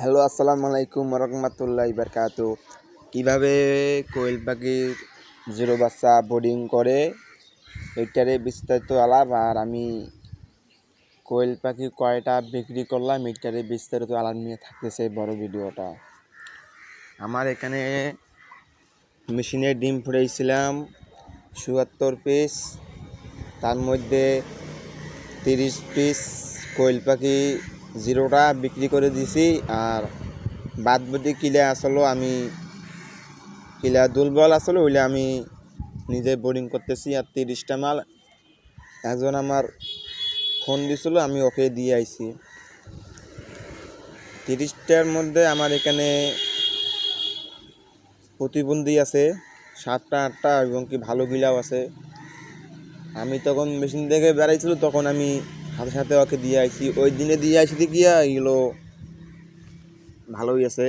Hello, আসসালামু আলাইকুম রহমতুল্লাহ বারকাত কীভাবে কোয়েল পাখির জিরো বাচ্চা বোর্ডিং করে? এটারে বিস্তারিত আলাপ। আর আমি কোয়েল পাখি কয়টা বিক্রি করলাম, এটারে বিস্তারিত আলাপ নিয়ে থাকতেছে বড় ভিডিওটা। আমার এখানে মেশিনে ডিম ফুটাইছিলাম, চুয়াত্তর পিস। তার মধ্যে তিরিশ পিস কোয়েল পাখি জিরোটা বিক্রি করে দিছি আর বাদ বাকি কিলে আসলো আমি কিলা দুর্বল আসলো ওইলে আমি নিজে বোর্ডিং করতেছি আর তিরিশটা মাল। একজন আমার ফোন দিছিল, আমি ওকে দিয়ে আইছি। তিরিশটার মধ্যে আমার এখানে প্রতিবন্ধী আছে, সাতটা, আটটা এবং কি ভালো গিলাও আছে। আমি তখন মেশিন থেকে বেড়াইছিল, তখন আমি সাথে সাথে ওকে দিয়ে আইছি। ওই দিনে দিয়ে আইছি গিয়া এগুলো ভালোই আছে।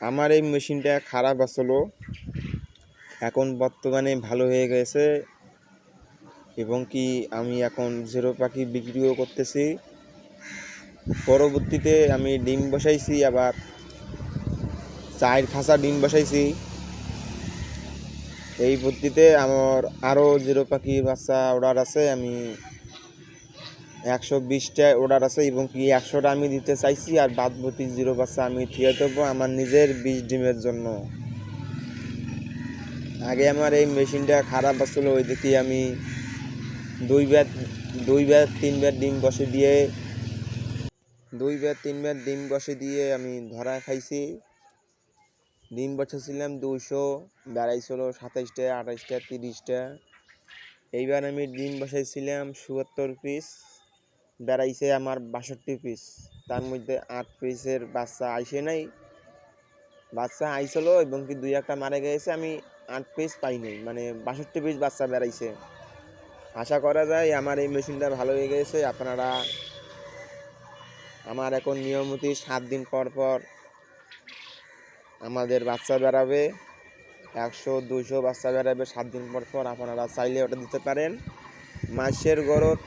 আমার এই মেশিনটা খারাপ আসলো। এখন বর্তমানে ভালো হয়ে গেছে। এবং কি আমি এখন জিরো পাখি বিক্রিও করতেছি। পরবর্তীতে আমি ডিম বসাইছি, আবার চায়ের খাঁচা ডিম বসাইছি। এই পদ্ধতিতে আমার আরও জিরো পাখি বাচ্চা অর্ডার আছে, আমি একশো বিশটা অর্ডার আছে এবং কি একশোটা আমি দিতে চাইছি আর বাদ বাকি জিরো বাচ্চা আমি থিয়ে দেবো আমার নিজের বিশ ডিমের জন্য। আগে আমার এই মেশিনটা খারাপ আসছিল ওই দিকে আমি দুই ব্যাট দুই ব্যাট, তিন ব্যাট ডিম বসে দিয়ে, দুই ব্যাট, তিন ব্যাট ডিম বসে দিয়ে আমি ধরা খাইছি। ডিম বসেছিলাম দুশো বেড়াইছিল সাতাইশটা, আঠাইশটা, তিরিশটা। এইবার আমি ডিম বসাইছিলাম সুয়াত্তর পিস বেড়াইছে আমার বাষট্টি পিস তার মধ্যে আট পিসের বাচ্চা আইসে নাই। বাচ্চা আইছিল এবং কি দুই একটা মারা গেছে, আমি আট পিস পাইনি মানে বাষট্টি পিস বাচ্চা বেড়াইছে। আশা করা যায় আমার এই মেশিনটা ভালো হয়ে গেছে। আপনারা আমার এখন নিয়মিত সাত দিন পর পর আমাদের বাচ্চা বেড়াবে। একশো দুশো বাচ্চা বেড়াবে সাত দিন পর পর। আপনারা চাইলে ওটা দিতে পারেন। মাসের গরত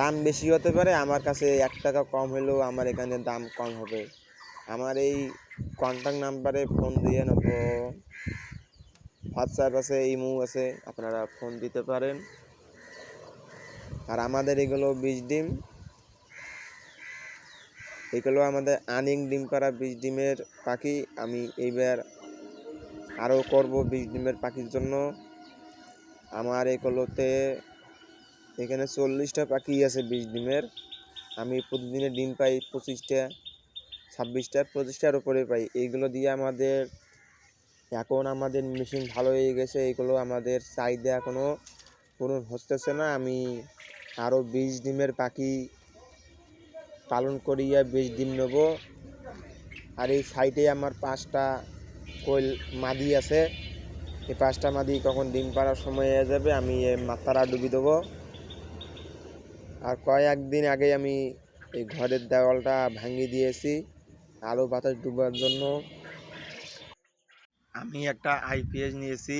দাম বেশি হতে পারে, আমার কাছে এক টাকা কম হলেও আমার এখানে দাম কম হবে। আমার এই কন্ট্যাক্ট নাম্বারে ফোন দিয়ে নেব। হোয়াটসঅ্যাপ আছে ইমো আছে, আপনারা ফোন দিতে পারেন। আর আমাদের এগুলো বীজ ডিম। এগুলো আমাদের আনিং ডিম পাড়া বীজ ডিমের পাখি। আমি এইবার আরও করব বীজ ডিমের পাখির জন্য। আমার এগুলোতে এখানে চল্লিশটা পাখি আছে বিশ ডিমের। আমি প্রতিদিনে ডিম পাই পঁচিশটা, ছাব্বিশটা, পঁচিশটার উপরে পাই। এইগুলো দিয়ে আমাদের, এখন আমাদের মেশিন ভালো হয়ে গেছে, এইগুলো আমাদের চাহিদা এখনও পূরণ হতেছে না। আমি আরও বিশ ডিমের পাখি পালন করিয়া বিশ ডিম নেব। আর এই সাইডে আমার পাঁচটা কোয়েল মাদি আছে। এই পাঁচটা মাদি কখন ডিম পাড়ার সময় হয়ে যাবে, আমি মাথারা ডুবি দেবো। আর কয়েকদিন আগে আমি এই ঘরের দেওয়ালটা ভাঙিয়ে দিয়েছি, আলো বাতাস ডুবার জন্য। আমি একটা আইপিএস নিয়েছি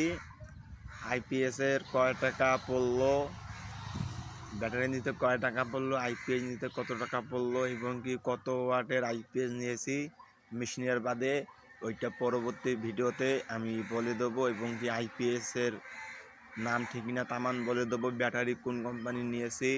আইপিএসের কয় টাকা পড়ল, ব্যাটারি নিতে কয় টাকা পড়ল আইপিএস নিতে কত টাকা পড়ল, এবং কি কত ওয়াটের আইপিএস নিয়েছি, মেশিনের বাদে ওইটা পরবর্তী ভিডিওতে আমি বলে দেবো, এবং কি আইপিএসের নাম ঠিক না তামান বলে দেবো। ব্যাটারি কোন কোম্পানি নিয়েছি